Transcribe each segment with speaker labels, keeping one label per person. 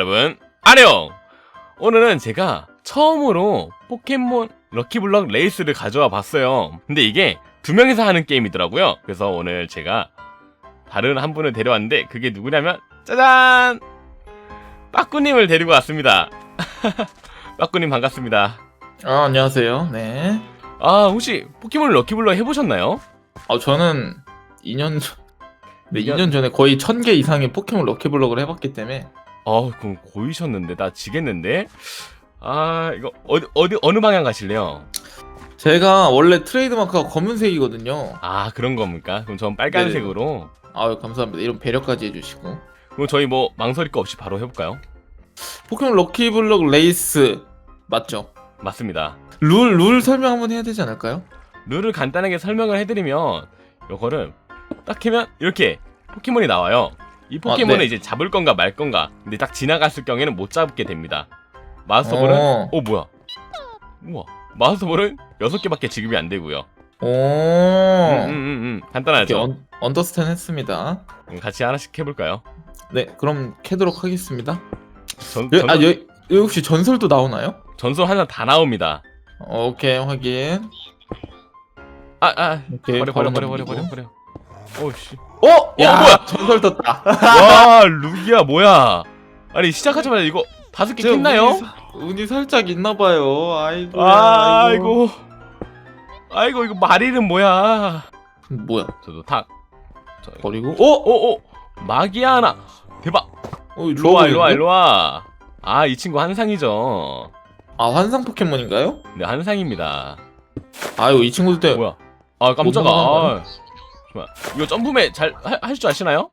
Speaker 1: 여러분 안녕 오늘은 제가 처음으로 포켓몬 럭키블럭 레이스를 가져와 봤어요 근데 이게 두 명이서 하는 게임이더라고요 그래서 오늘 제가 다른 한 분을 데려왔는데 그게 누구냐면 짜잔 빠꾸님을 데리고 왔습니다 빠꾸님 반갑습니다
Speaker 2: 아, 안녕하세요. 네.
Speaker 1: 아 혹시 포켓몬 럭키블럭 해보셨나요?
Speaker 2: 어, 저는 2년 전, 네,
Speaker 1: 2년
Speaker 2: 2년 전에 거의 1000개 이상의 포켓몬 럭키블럭을 해봤기 때문에
Speaker 1: 어 그럼 고이셨는데 나 지겠는데 아 이거 어디 어디 어느 방향 가실래요?
Speaker 2: 제가 원래 트레이드마크가 검은색이거든요.
Speaker 1: 아 그런 겁니까? 그럼 전 빨간색으로
Speaker 2: 아유, 감사합니다. 이런 배려까지 해주시고.
Speaker 1: 그럼 저희 뭐 망설일 거 없이 바로 해볼까요?
Speaker 2: 포켓몬 럭키블럭 레이스 맞죠?
Speaker 1: 맞습니다
Speaker 2: 룰, 룰 설명 한번 해야 되지 않을까요?
Speaker 1: 룰을 간단하게 설명을 해드리면 요거를 딱 하면 이렇게 포켓몬이 나와요 이 포켓몬을
Speaker 2: 네.
Speaker 1: 이제 잡을 건가 말 건가 근데 딱 지나갔을 경우에는 못 잡게 됩니다 마스터볼은 어,
Speaker 2: 어.
Speaker 1: 뭐야 우와 마스터볼은 6개밖에 지급이 안 되고요
Speaker 2: 오.
Speaker 1: 음, 음, 음, 음. 간단하죠
Speaker 2: 언, 언더스탠 했습니다.
Speaker 1: 음, 같이 하나씩 해볼까요?
Speaker 2: 네, 그럼 캐도록 하겠습니다.
Speaker 1: 전,
Speaker 2: 여,
Speaker 1: 전,
Speaker 2: 아, 여, 여기 혹시 전설도 나오나요?
Speaker 1: 전설 하나 다 나옵니다
Speaker 2: 오케이, 확인.
Speaker 1: 아, 아,
Speaker 2: 오케이,
Speaker 1: 버려, 버려, 버려, 버려, 버려. 버려. 오씨.
Speaker 2: 어? 야,
Speaker 1: 뭐야?
Speaker 2: 전설 떴다.
Speaker 1: 와, 루기야, 뭐야? 아니 시작하자마자 이거 다섯
Speaker 2: 개저
Speaker 1: 캤나요?
Speaker 2: 운이, 사- 운이 살짝 있나봐요. 아이고.
Speaker 1: 아, 아이고, 아이고 이거 마리는 뭐야?
Speaker 2: 뭐야?
Speaker 1: 저도 탁. 저,
Speaker 2: 버리고. 어?
Speaker 1: 오, 오, 마기야 하나. 대박.
Speaker 2: 어 보이는데?
Speaker 1: 일로 와. 아, 이 친구 한상이죠.
Speaker 2: 아 환상 포켓몬인가요?
Speaker 1: 네, 한상입니다.
Speaker 2: 아유 이 친구들 때.
Speaker 1: 뭐야? 아, 깜짝아. 잠깐만. 이거 점프맨 잘할 줄 아시나요?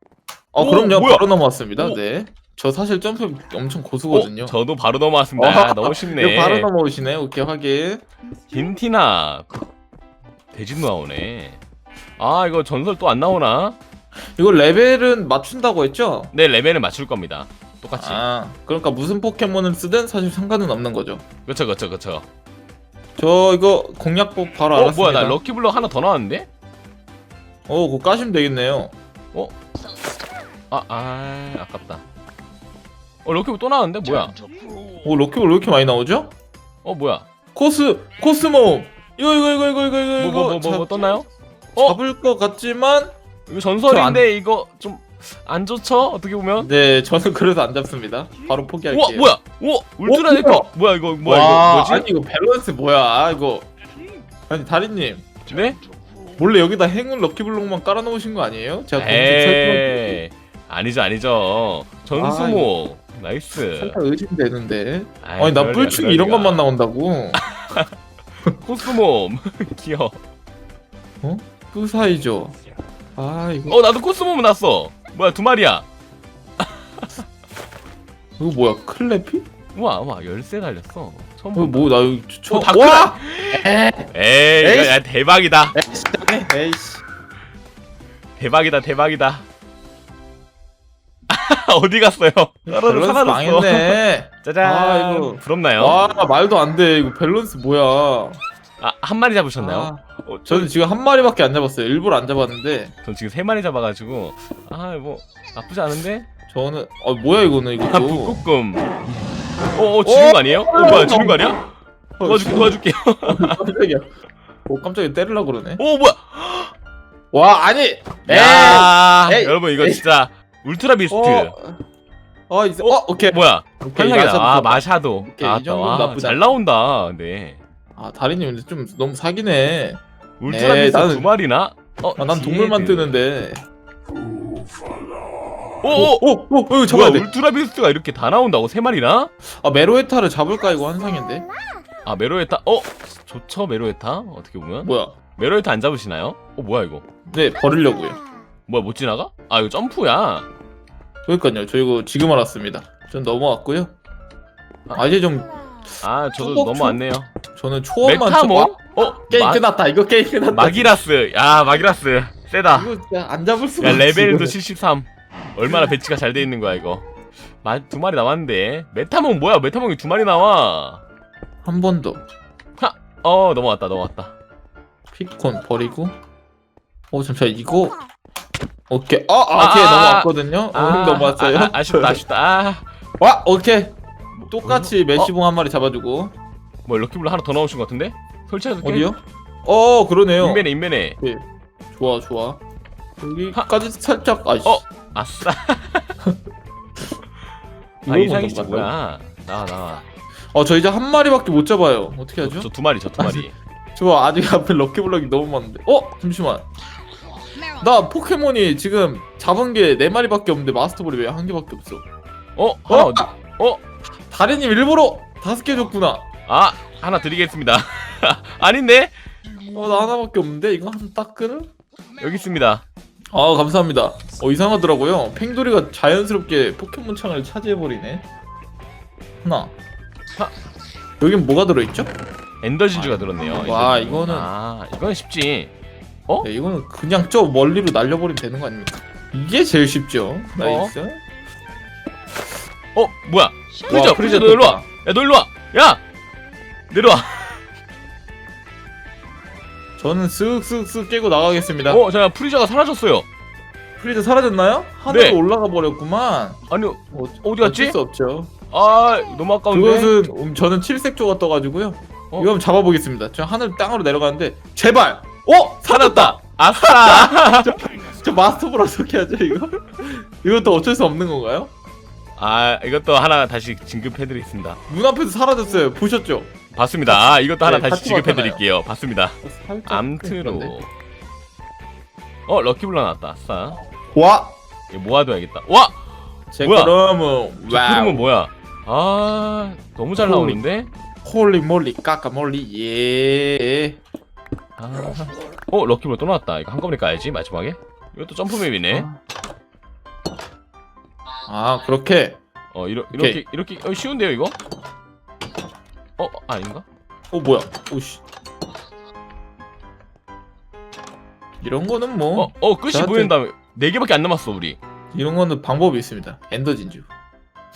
Speaker 2: 어
Speaker 1: 오,
Speaker 2: 그럼요.
Speaker 1: 뭐야?
Speaker 2: 바로 넘어왔습니다.
Speaker 1: 오.
Speaker 2: 네. 저 사실 점프 엄청
Speaker 1: 어,
Speaker 2: 고수거든요.
Speaker 1: 저도 바로 넘어왔습니다. 아, 너무 쉽네.
Speaker 2: 이거 바로 넘어오시네. 오케이 확인.
Speaker 1: 빈티나 돼지 나오네. 아 이거 전설 또 안 나오나?
Speaker 2: 이거 레벨은 맞춘다고 했죠?
Speaker 1: 네 레벨은 맞출 겁니다. 똑같이.
Speaker 2: 아 그러니까 무슨 포켓몬을 쓰든 사실 상관은 없는 거죠.
Speaker 1: 그쵸 그쵸 그쵸.
Speaker 2: 저 이거 공략법 바로
Speaker 1: 어
Speaker 2: 알았습니다.
Speaker 1: 뭐야 나 럭키블럭 하나 더 나왔는데?
Speaker 2: 어 그거 까시면 되겠네요.
Speaker 1: 아, 아 아깝다. 어 럭키블럭 또 나왔는데 뭐야?
Speaker 2: 오 럭키볼 왜 이렇게 많이 나오죠?
Speaker 1: 어 뭐야?
Speaker 2: 코스 코스모. 이거 이거 이거 이거 이거 이거
Speaker 1: 뭐 뭐 뭐뭐
Speaker 2: 잡-
Speaker 1: 떴나요? 어
Speaker 2: 잡을 것 같지만
Speaker 1: 이거 전설인데 이거 좀 안 좋죠? 어떻게 보면?
Speaker 2: 네 저는 그래서 안 잡습니다. 바로 포기할게요.
Speaker 1: 우와 뭐야? 우와 울트라
Speaker 2: 어,
Speaker 1: 네커
Speaker 2: 뭐야?
Speaker 1: 이거 뭐야
Speaker 2: 와,
Speaker 1: 이거 뭐지?
Speaker 2: 아니 이거 밸런스 뭐야? 아, 이거 아니 다리님
Speaker 1: 네?
Speaker 2: 몰래 여기다 행운 럭키블록만 깔아놓으신 거 아니에요? 제가
Speaker 1: 에이 아니죠 아니죠. 전수모 나이스.
Speaker 2: 설정 살짝 의심되는데. 아니 나 뿔충이
Speaker 1: 그럴
Speaker 2: 이런. 것만 나온다고.
Speaker 1: 코스몸 귀여워.
Speaker 2: 뿌사이죠. 아 이거
Speaker 1: 어 나도 코스몸 났어. 뭐야 두 마리야.
Speaker 2: 이거 뭐야 클래피?
Speaker 1: 우와 우와 열쇠 달렸어. 처음
Speaker 2: 이거
Speaker 1: 본다.
Speaker 2: 뭐나 이거 처음.
Speaker 1: 어, 다크!
Speaker 2: 와!
Speaker 1: 에이 이거
Speaker 2: 에이씨.
Speaker 1: 야 대박이다.
Speaker 2: 에이씨, 에이씨.
Speaker 1: 대박이다 대박이다. 어디 갔어요? 떨어져
Speaker 2: 밸런스
Speaker 1: 사라졌어.
Speaker 2: 망했네.
Speaker 1: 짜잔.
Speaker 2: 아, 이거.
Speaker 1: 부럽나요?
Speaker 2: 와 말도 안 돼. 이거 밸런스 뭐야?
Speaker 1: 아 한 마리 잡으셨나요?
Speaker 2: 아,
Speaker 1: 어,
Speaker 2: 저는 지금 한 마리밖에 안 잡았어요. 일부러 안 잡았는데
Speaker 1: 전 지금 세 마리 잡아가지고 아 뭐 나쁘지 않은데?
Speaker 2: 저는 어 뭐야 이거는
Speaker 1: 아
Speaker 2: 이것도.
Speaker 1: 북극금. 어, 어 지는 거 아니에요? 어 뭐야 지는 거 아니야? 도와줄게 도와줄게.
Speaker 2: 깜짝이야. 오 깜짝이야 때리려 그러네.
Speaker 1: 오 뭐야?
Speaker 2: 와 아니.
Speaker 1: 야
Speaker 2: 에이,
Speaker 1: 여러분 이거
Speaker 2: 에이.
Speaker 1: 진짜 울트라 비스트.
Speaker 2: 어. 어, 이제 어, 오케이.
Speaker 1: 뭐야?
Speaker 2: 오케이. 마샤도
Speaker 1: 아. 마샤도.
Speaker 2: 오케이, 이
Speaker 1: 나왔다.
Speaker 2: 정도는
Speaker 1: 와,
Speaker 2: 나쁘지
Speaker 1: 잘
Speaker 2: 않다.
Speaker 1: 나온다. 네.
Speaker 2: 아, 다리님 근데 좀 너무 사기네.
Speaker 1: 울트라
Speaker 2: 에이,
Speaker 1: 비스트
Speaker 2: 나는-
Speaker 1: 두 마리나? 어,
Speaker 2: 아, 난 동물만
Speaker 1: 지혜들.
Speaker 2: 뜨는데.
Speaker 1: 오, 오,
Speaker 2: 오, 오, 오, 이거
Speaker 1: 뭐야?
Speaker 2: 잡아야 돼.
Speaker 1: 울트라 비스트가 이렇게 다 나온다고 세 마리나?
Speaker 2: 아, 메로에타를 잡을까 이거 환상인데.
Speaker 1: 아 메로에타. 어, 좋죠 메로에타. 어떻게 보면
Speaker 2: 뭐야?
Speaker 1: 메로에타 안 잡으시나요? 어 뭐야 이거?
Speaker 2: 네, 버리려고요.
Speaker 1: 뭐야 못 지나가? 아 이거 점프야.
Speaker 2: 그러니까요. 저 이거 지금 알았습니다. 전 넘어왔고요. 아, 이제 좀
Speaker 1: 아 저도
Speaker 2: 초록,
Speaker 1: 넘어왔네요.
Speaker 2: 저는 초원만
Speaker 1: 메타몬?
Speaker 2: 쳐-
Speaker 1: 어
Speaker 2: 게임
Speaker 1: 마-
Speaker 2: 끝났다. 이거 게임 끝났다.
Speaker 1: 마기라스. 야 마기라스. 세다.
Speaker 2: 이거 진짜 안 잡을 수가
Speaker 1: 야
Speaker 2: 없지,
Speaker 1: 레벨도
Speaker 2: 이거는.
Speaker 1: 73 얼마나 배치가 잘 돼 있는 거야 이거? 마, 두 마리 나왔는데. 메타몽 뭐야? 메타몽이 두 마리 나와.
Speaker 2: 한 번 더.
Speaker 1: 어 넘어왔다 넘어왔다.
Speaker 2: 피콘 버리고. 어, 잠시만 이거? 오케이. 아, 아,
Speaker 1: 아,
Speaker 2: 오케이
Speaker 1: 아,
Speaker 2: 넘어왔거든요. 어, 넘어왔어요.
Speaker 1: 아, 아, 아쉽다 아쉽다. 아.
Speaker 2: 와 오케이.
Speaker 1: 뭐,
Speaker 2: 똑같이 메시봉 한 마리 잡아주고.
Speaker 1: 뭐 럭키블럭 하나 더 넣으신 것 같은데? 설치해도
Speaker 2: 어디요? 어 그러네요.
Speaker 1: 인벤에 인벤에.
Speaker 2: 좋아 좋아. 여기까지 살짝 아이씨.
Speaker 1: 어? 아싸 아
Speaker 2: 이걸 잡았다고?
Speaker 1: 뭐야 나와 나와
Speaker 2: 어, 저 이제 한 마리밖에 못 잡아요. 어떻게 하죠?
Speaker 1: 저 두 마리 저 두 마리
Speaker 2: 저 아직 앞에 럭키블럭이 너무 많은데. 어? 잠시만. 나 포켓몬이 지금 잡은 게 네 마리밖에 없는데 마스터볼이 왜 한 개밖에 없어?
Speaker 1: 어? 하나
Speaker 2: 어?
Speaker 1: 어디 어?
Speaker 2: 다리님 일부러 다섯 개 줬구나.
Speaker 1: 아 하나 드리겠습니다 아닌데?
Speaker 2: 어, 나 하나밖에 없는데 이거 한 따끈을?
Speaker 1: 여기 있습니다
Speaker 2: 아, 감사합니다. 어, 이상하더라고요. 팽돌이가 자연스럽게 포켓몬 창을 차지해버리네. 하나.
Speaker 1: 하.
Speaker 2: 여긴 뭐가 들어있죠?
Speaker 1: 엔더 진주가 들었네요
Speaker 2: 와,
Speaker 1: 엔더 진주.
Speaker 2: 이거는-
Speaker 1: 아 이건 쉽지
Speaker 2: 네, 이거는 그냥 저 멀리로 날려버리면 되는 거 아닙니까? 이게 제일 쉽죠. 나이스.
Speaker 1: 어 뭐야 프리저
Speaker 2: 와,
Speaker 1: 프리저 너 일로
Speaker 2: 떴다.
Speaker 1: 와야 너 일로 와 야 내려와
Speaker 2: 저는 쓱쓱쓱 깨고 나가겠습니다.
Speaker 1: 어 잠깐 프리저가 사라졌어요
Speaker 2: 프리즈 사라졌나요? 하늘로
Speaker 1: 네.
Speaker 2: 올라가 버렸구만.
Speaker 1: 아니
Speaker 2: 어,
Speaker 1: 어디 갔지?
Speaker 2: 어쩔 수 없죠.
Speaker 1: 아 너무 아까운데
Speaker 2: 그것은 음, 저는 칠색조가 떠가지고요.
Speaker 1: 어?
Speaker 2: 이거 한번 잡아보겠습니다. 저 하늘 땅으로 내려가는데 제발. 어 살았다.
Speaker 1: 아싸
Speaker 2: 저 마스터볼 어떻게 하죠 이거? 이것도 어쩔 수 없는 건가요?
Speaker 1: 아 이것도 하나 다시 진급해드리겠습니다
Speaker 2: 문 앞에서 사라졌어요. 보셨죠?
Speaker 1: 봤습니다 아 이것도 하나
Speaker 2: 네,
Speaker 1: 다시. 지급해드릴게요 봤습니다
Speaker 2: 살짝
Speaker 1: 암트로
Speaker 2: 그런데.
Speaker 1: 어 럭키블럭 나왔다 아싸
Speaker 2: 와.
Speaker 1: 이거 모아둬야겠다 와!
Speaker 2: 제
Speaker 1: 뭐야?
Speaker 2: 그러면
Speaker 1: 저
Speaker 2: 와우.
Speaker 1: 푸름은 뭐야 아 너무 잘
Speaker 2: 오.
Speaker 1: 나오는데
Speaker 2: 홀리 몰리 까까 몰리 예.
Speaker 1: 아. 어 럭키블럭 또 나왔다 이거 한꺼번에 까야지 마지막에 이것도 점프맵이네
Speaker 2: 아 그렇게.
Speaker 1: 어 이러,
Speaker 2: 오케이.
Speaker 1: 이렇게 이렇게 어, 쉬운데요 이거? 어 아닌가?
Speaker 2: 어 뭐야? 오씨. 이런 거는 뭐
Speaker 1: 어, 어 끝이
Speaker 2: 저한테-
Speaker 1: 다음에 네 개밖에 안 남았어 우리
Speaker 2: 이런 거는 방법이 있습니다. 엔더 진주.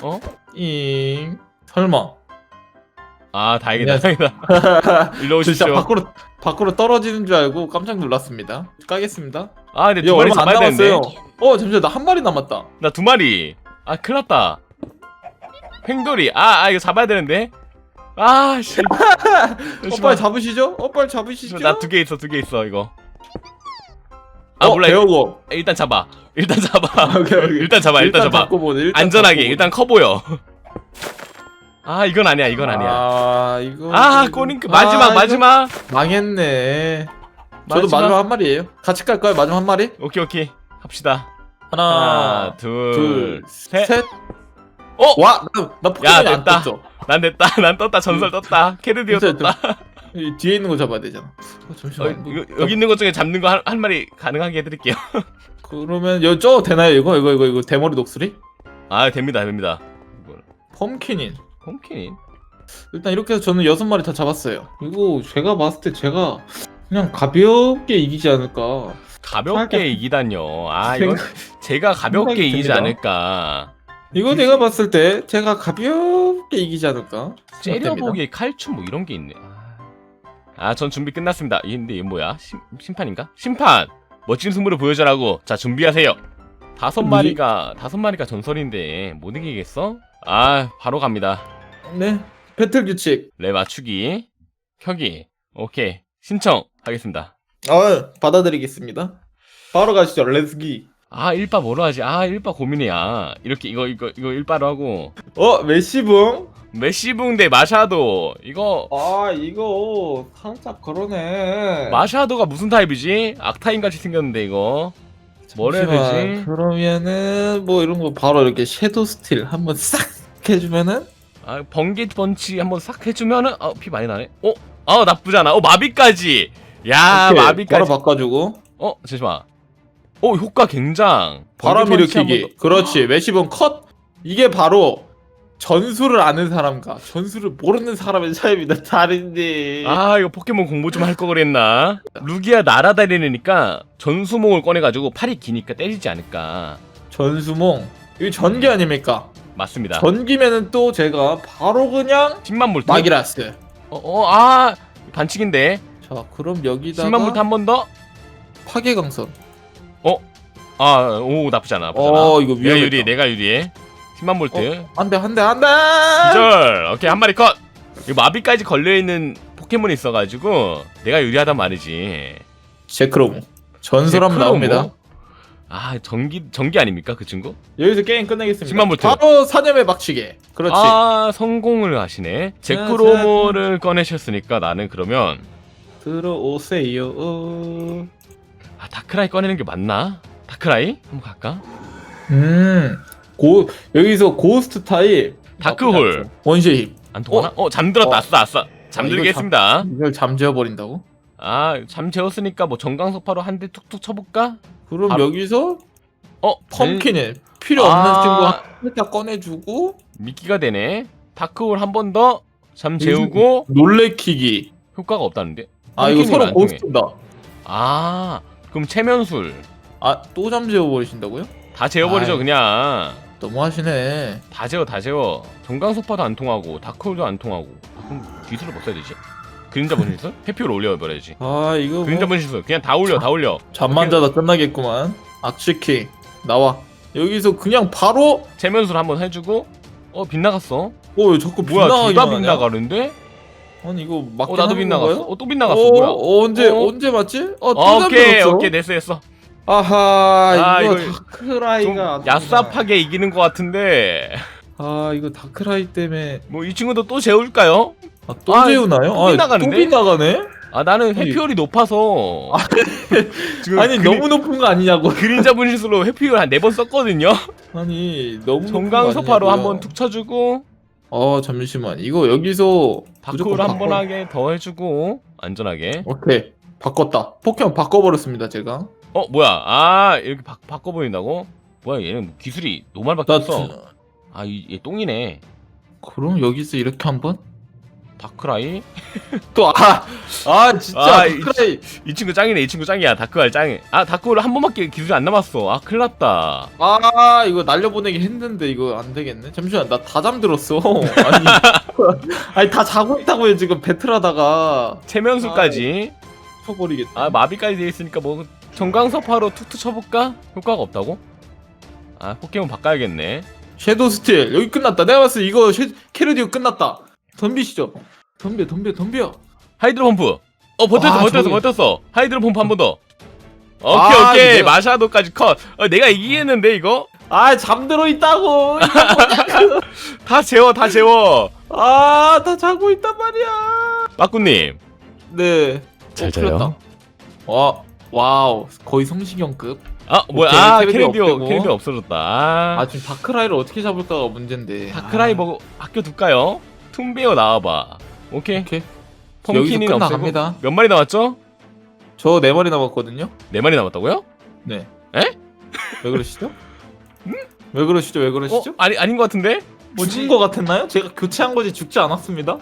Speaker 1: 어?
Speaker 2: 잉. 설마.
Speaker 1: 아 다행이다. 다행이다 일로
Speaker 2: 진짜
Speaker 1: 오십시오
Speaker 2: 밖으로 밖으로 떨어지는 줄 알고 깜짝 놀랐습니다. 까겠습니다.
Speaker 1: 아 근데
Speaker 2: 이거
Speaker 1: 두 마리
Speaker 2: 얼마 안
Speaker 1: 잡아야 되는데
Speaker 2: 남았어요. 어 잠시만 나 한 마리 남았다.
Speaker 1: 나 두 마리 아 큰일 났다 횡돌이 아, 아 이거 잡아야 되는데 아씨
Speaker 2: 어 빨리 잡으시죠. 어 빨리 잡으시죠.
Speaker 1: 나 두 개 있어 두 개 있어 이거 아
Speaker 2: 어,
Speaker 1: 몰라
Speaker 2: 배우고.
Speaker 1: 일단 잡아 일단 잡아
Speaker 2: 오케이, 오케이.
Speaker 1: 일단 잡아 일단, 잡아
Speaker 2: 잡고 보네. 일단
Speaker 1: 안전하게
Speaker 2: 잡고
Speaker 1: 일단 커 보여 아 이건 아니야 이건
Speaker 2: 보네.
Speaker 1: 아니야
Speaker 2: 아 이거.
Speaker 1: 아
Speaker 2: 이거-
Speaker 1: 꼬링크
Speaker 2: 아,
Speaker 1: 마지막
Speaker 2: 이거
Speaker 1: 마지막
Speaker 2: 망했네. 저도
Speaker 1: 마지막.
Speaker 2: 마지막 한 마리예요. 같이 갈까요? 마지막 한 마리?
Speaker 1: 오케이 오케이 합시다
Speaker 2: 하나,
Speaker 1: 하나
Speaker 2: 둘,
Speaker 1: 둘 셋
Speaker 2: 셋.
Speaker 1: 어?
Speaker 2: 와, 나, 나 포켓몬이 안
Speaker 1: 됐다.
Speaker 2: 떴죠.
Speaker 1: 난 됐다 난 떴다 전설 떴다 캐르디오
Speaker 2: 진짜
Speaker 1: 떴다
Speaker 2: 이 뒤에 있는 거 잡아야 되잖아. 어,
Speaker 1: 어,
Speaker 2: 잠시만. 뭐,
Speaker 1: 이거- 여기 있는 것 중에 잡는 거한한 마리 가능하게 해드릴게요
Speaker 2: 그러면 여쭤 되나요? 이거 이거 이거 이거 대머리 독수리?
Speaker 1: 아 됩니다 됩니다
Speaker 2: 펌킨인.
Speaker 1: 홈킨
Speaker 2: 일단 이렇게 해서 저는 여섯 마리 다 잡았어요. 이거 제가 봤을 때 제가 그냥 가볍게 이기지 않을까.
Speaker 1: 가볍게
Speaker 2: 살짝-
Speaker 1: 이기다뇨 아 이건 제가 가볍게
Speaker 2: 생각이
Speaker 1: 이기지
Speaker 2: 듭니다.
Speaker 1: 않을까
Speaker 2: 이거 내가 봤을 때 제가 가볍게 이기지 않을까. 생각됩니다.
Speaker 1: 째려보기에 칼춤 뭐 이런 게 있네 아 전 준비 끝났습니다 이- 근데 이게 뭐야 심, 심판인가? 심판 멋진 승부를 보여줘라고 자 준비하세요 다섯
Speaker 2: 미-
Speaker 1: 마리가 다섯 마리가 전설인데 못 이기겠어? 아 바로 갑니다
Speaker 2: 네. 배틀 규칙.
Speaker 1: 레 맞추기 켜기 오케이 신청 하겠습니다
Speaker 2: 아 받아드리겠습니다. 바로 가시죠. 렛츠기.
Speaker 1: 아 일바 뭐로 하지 아 일바 고민이야 이렇게 이거 이거 이거 일바로 하고
Speaker 2: 어 메시붕.
Speaker 1: 메시붕 대 마샤도 이거
Speaker 2: 아 이거 살짝 그러네.
Speaker 1: 마샤도가 무슨 타입이지? 악타임 같이 생겼는데 이거 뭘 해야
Speaker 2: 잠시만,
Speaker 1: 되지?
Speaker 2: 그러면은 뭐 이런 거 바로 이렇게 섀도우 스틸 한번 싹 해주면은
Speaker 1: 아 번개 펀치 한번 싹 해주면은 어, 피 많이 나네. 어? 아 나쁘잖아. 어 마비까지. 야
Speaker 2: 오케이,
Speaker 1: 마비까지.
Speaker 2: 바로 바꿔주고
Speaker 1: 어 잠시만. 어 효과 굉장.
Speaker 2: 바람
Speaker 1: 번개 펀치
Speaker 2: 일으키기.
Speaker 1: 한번
Speaker 2: 그렇지 메시붕 컷. 이게 바로 전술을 아는 사람과 전술을 모르는 사람의 차이입니다. 다른데.
Speaker 1: 더- 아 이거 포켓몬 공부 좀 할 거 그랬나? 루기아 날아다니니까 전수몽을 꺼내가지고 팔이 기니까 때리지 않을까.
Speaker 2: 전수몽. 이거 전기 아닙니까?
Speaker 1: 맞습니다.
Speaker 2: 전기면은 또 제가 바로 그냥
Speaker 1: 10만 볼트.
Speaker 2: 마기라스.
Speaker 1: 어어아 반칙인데.
Speaker 2: 자 그럼 여기다가
Speaker 1: 10만 볼트 한 번 더.
Speaker 2: 파괴 강선.
Speaker 1: 아, 오 나쁘지 않아. 나쁘지 않아.
Speaker 2: 어 이거
Speaker 1: 내가
Speaker 2: 위험했다.
Speaker 1: 유리해. 내가 유리해. 10만 볼트.
Speaker 2: 안돼 안돼 안돼.
Speaker 1: 기절. 오케이 한 마리 컷. 이 마비까지 걸려 있는 포켓몬이 있어가지고 내가 유리하단 말이지.
Speaker 2: 제크로모 전설 한번
Speaker 1: 크로모?
Speaker 2: 나옵니다.
Speaker 1: 아 전기 전기 아닙니까 그 친구?
Speaker 2: 여기서 게임 끝내겠습니다.
Speaker 1: 10만 볼트.
Speaker 2: 바로 사념의 박치기. 그렇지.
Speaker 1: 아 성공을 하시네. 제크로모를 꺼내셨으니까 나는 그러면
Speaker 2: 들어오세요. 어.
Speaker 1: 아 다크라이 꺼내는 게 맞나? 다크라이 한번 갈까?
Speaker 2: 음. 고 여기서 고스트 타입
Speaker 1: 다크홀.
Speaker 2: 힘.
Speaker 1: 안 통하나? 어, 잠들었다.
Speaker 2: 어.
Speaker 1: 아싸 아싸. 잠들겠습니다.
Speaker 2: 이걸 잠재워 버린다고?
Speaker 1: 아 잠 재웠으니까 뭐 정강석파로 한 대 툭툭 쳐볼까?
Speaker 2: 그럼
Speaker 1: 바로-
Speaker 2: 여기서
Speaker 1: 어
Speaker 2: 펌킨을 필요 없는
Speaker 1: 아.
Speaker 2: 친구 살짝 꺼내주고
Speaker 1: 미끼가 되네. 다크홀 한 번 더 잠 재우고
Speaker 2: 놀래키기.
Speaker 1: 효과가 없다는데.
Speaker 2: 아 이거
Speaker 1: 펌킨이
Speaker 2: 서로
Speaker 1: 안 통해.
Speaker 2: 고스트다.
Speaker 1: 아 그럼 체면술
Speaker 2: 아 또 잠재워 버리신다고요?
Speaker 1: 다 재워버리죠
Speaker 2: 아이.
Speaker 1: 그냥.
Speaker 2: 너무하시네.
Speaker 1: 다 재워 다 재워. 정강석파도 안 통하고 다크홀도 안 통하고. 그럼 기술을 뭐 써야 되지? 그림자 분실술? 해피를 올려버려야지.
Speaker 2: 아 이거 뭐
Speaker 1: 그림자 분실술 그냥 다 올려 다 올려.
Speaker 2: 잠만 자다 끝나겠구만. 악시키 나와. 여기서 그냥 바로
Speaker 1: 체면술 한번 해주고 어 빗나갔어.
Speaker 2: 어 자꾸
Speaker 1: 뭐야 둘 다
Speaker 2: 빗나가기만 하냐?
Speaker 1: 빗나가는데?
Speaker 2: 아니 이거 맞긴
Speaker 1: 어 나도 빗나갔어. 어 또 빗나갔어.
Speaker 2: 어,
Speaker 1: 뭐야?
Speaker 2: 어, 언제
Speaker 1: 어?
Speaker 2: 언제 맞지? 어 또
Speaker 1: 어, 오케이
Speaker 2: 잠들었어.
Speaker 1: 오케이 냈어 냈어.
Speaker 2: 아하
Speaker 1: 아,
Speaker 2: 이거, 다크라이가 안
Speaker 1: 야삽하게 이기는 것 같은데.
Speaker 2: 아 이거 다크라이 때문에
Speaker 1: 뭐 이 친구도 또 재울까요?
Speaker 2: 아, 또
Speaker 1: 아,
Speaker 2: 재우나요?
Speaker 1: 또 빗나가는데?
Speaker 2: 또 빗나가네?
Speaker 1: 아 나는
Speaker 2: 아니.
Speaker 1: 회피율이 높아서 지금
Speaker 2: 아니
Speaker 1: 그린-
Speaker 2: 너무 높은 거 아니냐고
Speaker 1: 그림자 분실수로 회피율 한 네 번 썼거든요.
Speaker 2: 아니 너무
Speaker 1: 정강소파로 한번 툭 쳐주고
Speaker 2: 어 잠시만 이거 여기서 무조건
Speaker 1: 다크를 한번
Speaker 2: 바꿔.
Speaker 1: 하게 더 해주고 안전하게.
Speaker 2: 오케이 바꿨다 포켓몬 바꿔버렸습니다 제가
Speaker 1: 어 뭐야? 아 이렇게 바, 바꿔버린다고? 뭐야 얘는 뭐 기술이 노말밖에
Speaker 2: 나
Speaker 1: 없어.
Speaker 2: 두-
Speaker 1: 아얘 똥이네.
Speaker 2: 그럼 여기서 이렇게 한번
Speaker 1: 다크라이.
Speaker 2: 또아아 진짜
Speaker 1: 아, 이-
Speaker 2: 다크라이.
Speaker 1: 이 친구 짱이네 이 친구 짱이야. 다크알 짱이. 아 다크알 한 번밖에 기술이 안 남았어. 아 큰일났다.
Speaker 2: 아 이거 날려보내기 했는데 이거 안 되겠네? 잠시만 나 다 잠들었어. 아니 아니 다 자고 있다고요 지금 배틀하다가.
Speaker 1: 체면수까지?
Speaker 2: 쳐버리겠다.
Speaker 1: 아 마비까지 돼 있으니까 뭐 정강석파로 툭툭 쳐볼까? 효과가 없다고? 아 포켓몬 바꿔야겠네.
Speaker 2: 섀도우 스틸 여기 끝났다. 내가 봤을 때 이거 쉐, 캐르디오 끝났다. 덤비시죠 덤벼 덤벼 덤벼.
Speaker 1: 하이드로 펌프. 어 버텼어
Speaker 2: 아,
Speaker 1: 버텼어
Speaker 2: 저기-
Speaker 1: 버텼어. 하이드로 펌프 한 번 더. 오케이
Speaker 2: 아,
Speaker 1: 오케이.
Speaker 2: 내가-
Speaker 1: 마샤도까지 컷. 어, 내가 이기겠는데 이거?
Speaker 2: 아 잠들어 있다고.
Speaker 1: 다 재워 다 재워.
Speaker 2: 아다 자고 있단 말이야.
Speaker 1: 빠꾸님.
Speaker 2: 네.
Speaker 1: 잘
Speaker 2: 어,
Speaker 1: 자요?
Speaker 2: 와 와우. 거의 성시경급
Speaker 1: 아 뭐야?
Speaker 2: 오케이,
Speaker 1: 아
Speaker 2: 없애고.
Speaker 1: 캐리비오 없어졌다. 아,
Speaker 2: 아 지금 다크라이를 어떻게 잡을까가 문제인데.
Speaker 1: 다크라이 뭐 아껴둘까요? 툼베어 나와봐 오케이
Speaker 2: 오케이
Speaker 1: 펌킨이
Speaker 2: 여기서
Speaker 1: 없애고
Speaker 2: 끝나갑니다.
Speaker 1: 몇 마리 남았죠?
Speaker 2: 저 네 마리 남았거든요
Speaker 1: 네 마리 남았다고요?
Speaker 2: 네.
Speaker 1: 에?
Speaker 2: 왜 그러시죠? 왜 그러시죠? 왜
Speaker 1: 어?
Speaker 2: 그러시죠?
Speaker 1: 아니 아닌 것 같은데?
Speaker 2: 죽은 거 같았나요? 제가 교체한 거지 죽지 않았습니다.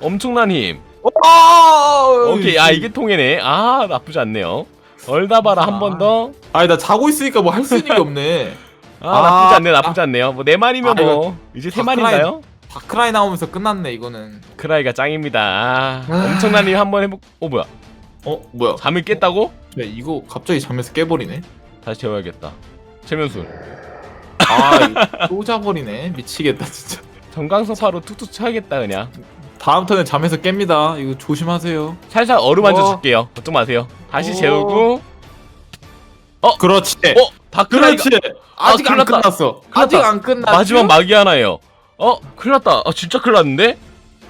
Speaker 1: 엄청난 힘.
Speaker 2: 어, 아,
Speaker 1: 오케이 아 이게 통해네. 아 나쁘지 않네요. 얼다바라 한 번 더.
Speaker 2: 아니 나 자고 있으니까 뭐 할 수 있는 게 없네.
Speaker 1: 아,
Speaker 2: 아,
Speaker 1: 나쁘지 않네 나쁘지 않네요. 뭐 네 마리면
Speaker 2: 아,
Speaker 1: 뭐 이제 세. 마리인가요?
Speaker 2: 다크라이 나오면서 끝났네 이거는.
Speaker 1: 크라이가 짱입니다. 아,
Speaker 2: 아.
Speaker 1: 엄청난 힘 한번 해보. 어 뭐야?
Speaker 2: 어 뭐야?
Speaker 1: 잠을 깼다고?
Speaker 2: 네 이거 갑자기 잠에서 깨버리네.
Speaker 1: 다시 재워야겠다. 최면술.
Speaker 2: 아 이거 또 자버리네. 미치겠다 진짜.
Speaker 1: 정강석파로 툭툭 쳐야겠다 그냥.
Speaker 2: 다음 턴에 잠에서 깹니다. 이거 조심하세요.
Speaker 1: 살살 어루만져
Speaker 2: 어.
Speaker 1: 줄게요. 걱정 마세요. 다시
Speaker 2: 어.
Speaker 1: 재우고.
Speaker 2: 그렇지.
Speaker 1: 어 다크라이가
Speaker 2: 그렇지. 아직
Speaker 1: 아,
Speaker 2: 안
Speaker 1: 큰일 났다.
Speaker 2: 끝났어. 아직. 안 끝났죠?
Speaker 1: 마지막 마기 하나예요. 어 큰일 났다. 아 진짜 큰일 났는데?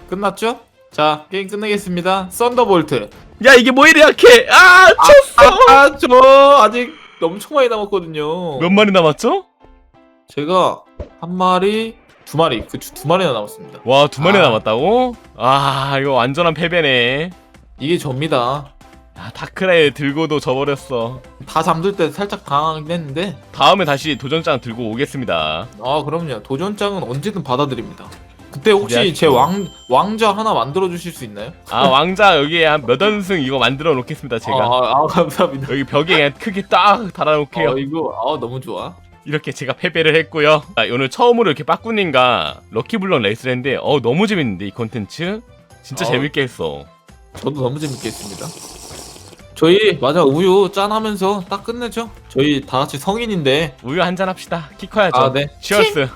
Speaker 2: 끝났죠? 자 게임 끝내겠습니다. 썬더볼트.
Speaker 1: 야 이게 뭐 이리 약해? 아 쳤어.
Speaker 2: 아, 저 아직 엄청 많이 남았거든요.
Speaker 1: 몇 마리 남았죠?
Speaker 2: 제가 한 마리, 두 마리, 그 두 마리나 남았습니다.
Speaker 1: 와 두 마리
Speaker 2: 아.
Speaker 1: 남았다고? 아 이거 완전한 패배네.
Speaker 2: 이게 접니다.
Speaker 1: 아 다크라이 들고도 져버렸어.
Speaker 2: 다 잠들 때 살짝 당하긴 했는데,
Speaker 1: 다음에 다시 도전장 들고 오겠습니다.
Speaker 2: 아 그럼요. 도전장은 언제든 받아드립니다. 그때 혹시
Speaker 1: 기대하십시오.
Speaker 2: 제왕 왕자 하나 만들어 주실 수 있나요?
Speaker 1: 아 왕자 여기에 한몇 원승 이거 만들어 놓겠습니다 제가.
Speaker 2: 아, 아, 감사합니다.
Speaker 1: 여기 벽에 그냥 크게 딱 달아놓게요.
Speaker 2: 어, 이거 아 너무 좋아.
Speaker 1: 이렇게 제가 패배를 했고요. 아, 오늘 처음으로 이렇게 빠꾸님과 럭키블럭 레이스를 했는데 어 너무 재밌는데 이 콘텐츠 진짜
Speaker 2: 어.
Speaker 1: 재밌게 했어.
Speaker 2: 저도 너무 재밌게 했습니다. 저희 맞아 우유 짠하면서 딱 끝내죠. 저희 다 같이 성인인데.
Speaker 1: 우유 한잔 합시다. 키 커야죠.
Speaker 2: 아 네.
Speaker 1: 치얼스.